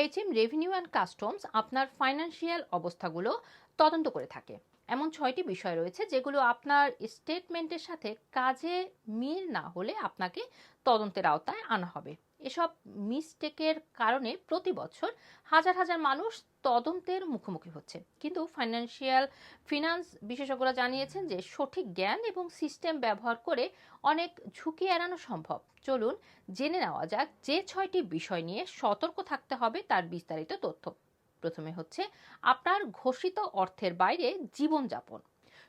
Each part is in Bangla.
হেচএম রেভিনিউ অ্যান্ড কাস্টমস আপনার ফাইন্যান্সিয়াল অবস্থাগুলো তদন্ত করে থাকে। এমন ছয়টি বিষয় রয়েছে যেগুলো আপনার স্টেটমেন্টের সাথে কাজে মিল না হলে আপনাকে তদন্তের আওতায় আনা হবে। এসব মিসটেকের কারণে প্রতি বছর হাজার হাজার মানুষ তদন্তের মুখোমুখি হচ্ছে। কিন্তু ফাইন্যান্সিয়াল ফিনান্স বিশেষজ্ঞরা জানিয়েছেন যে সঠিক জ্ঞান এবং সিস্টেম ব্যবহার করে অনেক ঝুঁকি এড়ানো সম্ভব। চলুন জেনে নেওয়া যাক যে ছয়টি বিষয় নিয়ে সতর্ক থাকতে হবে তার বিস্তারিত তথ্য। প্রথমে হচ্ছে, আপনার ঘোষিত অর্থের বাইরে জীবনযাপন।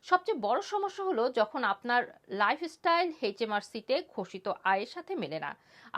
সবচেয়ে বড় সমস্যা হলো যখন আপনার লাইফস্টাইল এইচএমআরসিতে ঘোষিত আয়ের সাথে মেলে না।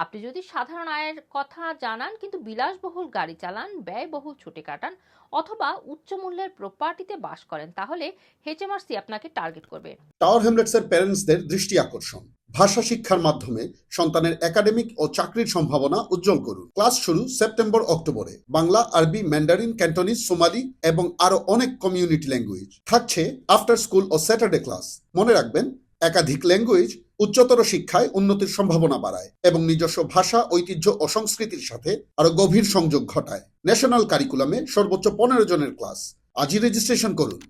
আপনি যদি সাধারণ আয়ের কথা জানান কিন্তু বিলাসবহুল গাড়ি চালান, ব্যয়বহুল ছুটি কাটান অথবা উচ্চ মূল্যের প্রপার্টিতে বাস করেন, তাহলে এইচএমআরসি আপনাকে টার্গেট করবে। টাওয়ার হ্যামলেটসের প্যারেন্টসদের দৃষ্টি আকর্ষণ। ভাষা শিক্ষার মাধ্যমে সন্তানের একাডেমিক ও চাকরির সম্ভাবনা উজ্জ্বল করুন। ক্লাস শুরু সেপ্টেম্বর, অক্টোবরে। বাংলা, আরবি, ম্যান্ডারিন, ক্যান্টনিজ, সোমালি এবং আরও অনেক কমিউনিটি ল্যাঙ্গুয়েজ থাকছে আফটার স্কুল ও স্যাটারডে ক্লাস মনে রাখবেন, একাধিক ল্যাঙ্গুয়েজ উচ্চতর শিক্ষায় উন্নতির সম্ভাবনা বাড়ায় এবং নিজস্ব ভাষা, ঐতিহ্য ও সংস্কৃতির সাথে আরও গভীর সংযোগ ঘটায়। ন্যাশনাল কারিকুলামে সর্বোচ্চ পনেরো জনের ক্লাস আজই রেজিস্ট্রেশন করুন।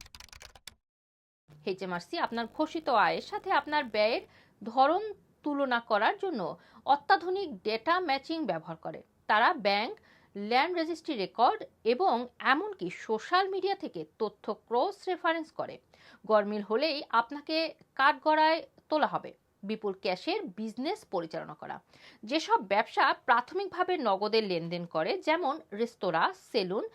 এইচএমআরসি আপনার ঘোষিত আয়ের সাথে আপনার ব্যয়ের ধরন তুলনা করার জন্য অত্যাধুনিক ডেটা ম্যাচিং ব্যবহার করে। তারা ব্যাংক, ল্যান্ড রেজিস্ট্রি রেকর্ড এবং এমনকি সোশ্যাল মিডিয়া থেকে তথ্য ক্রস রেফারেন্স করে। গরমিল হলেই আপনাকে কাঠগড়ায় তোলা হবে। বিপুল ক্যাশের বিজনেস পরিচালনা করা। যেসব ব্যবসা প্রাথমিকভাবে নগদের লেনদেন করে, যেমন রেস্তোরাঁ, সেলুন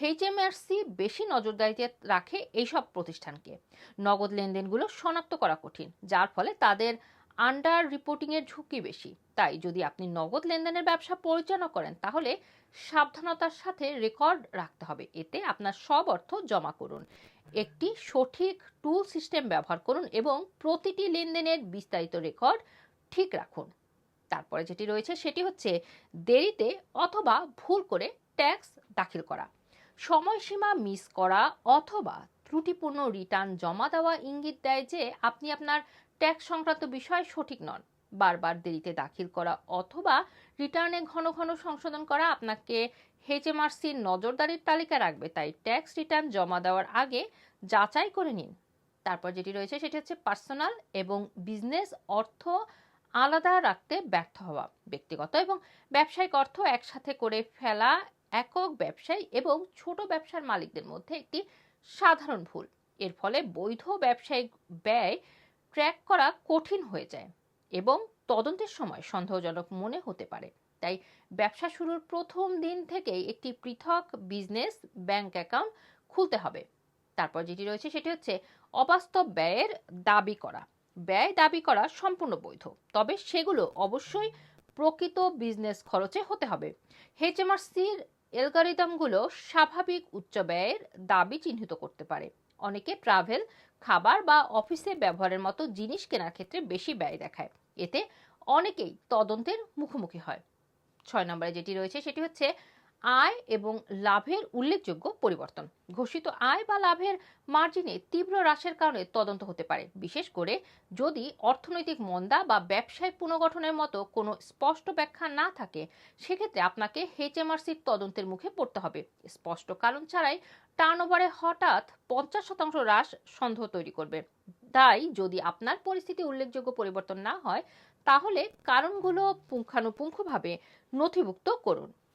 এইচএমআরসি বেশি নজরদারিতে রাখে এইসব প্রতিষ্ঠানকে। নগদ লেনদেনগুলো শনাক্ত করা কঠিন, যার ফলে তাদের আন্ডার রিপোর্টিংয়ের ঝুঁকি বেশি। তাই যদি আপনি নগদ লেনদেনের ব্যবসা পরিচালনা করেন, তাহলে সাবধানতার সাথে রেকর্ড রাখতে হবে। এতে আপনার সব অর্থ জমা করুন। একটি সঠিক টুল সিস্টেম ব্যবহার করুন এবং প্রতিটি লেনদেনের বিস্তারিত রেকর্ড ঠিক রাখুন। তারপরে যেটি রয়েছে, সেটি হচ্ছে দেরিতে অথবা ভুল করে ট্যাক্স দাখিল করা। সময়সীমা মিস করা অথবা ত্রুটিপূর্ণ রিটার্ন জমা দেওয়া ইঙ্গিত দেয় যে আপনি আপনার ট্যাক্স সংক্রান্ত বিষয় সঠিক নন। বারবার দেরিতে দাখিল করা অথবা রিটার্নে ঘন ঘন সংশোধন করা আপনাকে এইচএমআরসির নজরদারির তালিকা রাখবে। তাই ট্যাক্স রিটার্ন জমা দেওয়ার আগে যাচাই করে নিন। তারপর যেটি রয়েছে সেটি হচ্ছে পার্সোনাল এবং বিজনেস অর্থ আলাদা রাখতে ব্যর্থ হওয়া, ব্যক্তিগত এবং ব্যবসায়িক অর্থ একসাথে করে ফেলা একক ব্যবসায়ী এবং ছোট ব্যবসার মালিকদের মধ্যে একটি সাধারণ ভুল। এর ফলে বৈধ ব্যবসায়িক ব্যয় ট্র্যাক করা কঠিন হয়ে যায় এবং তদন্তের সময় সন্দেহজনক মনে হতে পারে। তাই ব্যবসা শুরুর প্রথম দিন থেকেই একটি পৃথক বিজনেস ব্যাংক অ্যাকাউন্ট খুলতে হবে। তারপর যেটি রয়েছে সেটি হচ্ছে অবাস্তব ব্যয়ের দাবি করা। ব্যয় দাবি করা সম্পূর্ণ বৈধ, তবে সেগুলো অবশ্যই প্রকৃত বিজনেস খরচে হতে হবে। এইচএমআরসির অ্যালগরিদমগুলো স্বাভাবিক উচ্চ ব্যয়ের দাবি চিহ্নিত করতে পারে। অনেকে ট্রাভেল, খাবার বা অফিসে ব্যবহারের মতো জিনিস কেনার ক্ষেত্রে বেশি ব্যয় দেখায়। এতে অনেকেই তদন্তের মুখোমুখি হয়। ছয় নম্বরে যেটি রয়েছে সেটি হচ্ছে আয় এবং লাভের উল্লেখযোগ্য পরিবর্তন। ঘোষিত আয় বা লাভের মার্জিনে তীব্র হ্রাসের কারণে তদন্ত হতে পারে। বিশেষ করে যদি অর্থনৈতিক মন্দা বা ব্যবসায় পুনর্গঠনের মতো কোনো স্পষ্ট ব্যাখ্যা না থাকে, সেক্ষেত্রে আপনাকে এইচএমআরসির তদন্তের মুখে পড়তে হবে। স্পষ্ট কারণ ছাড়াই টার্নওভারে হঠাৎ পঞ্চাশ শতাংশ হ্রাস সন্দেহ তৈরি করবে। তাই যদি আপনার পরিস্থিতি উল্লেখযোগ্য পরিবর্তন না হয়, তাহলে কারণগুলো পুঙ্খানুপুঙ্খভাবে নথিভুক্ত করুন।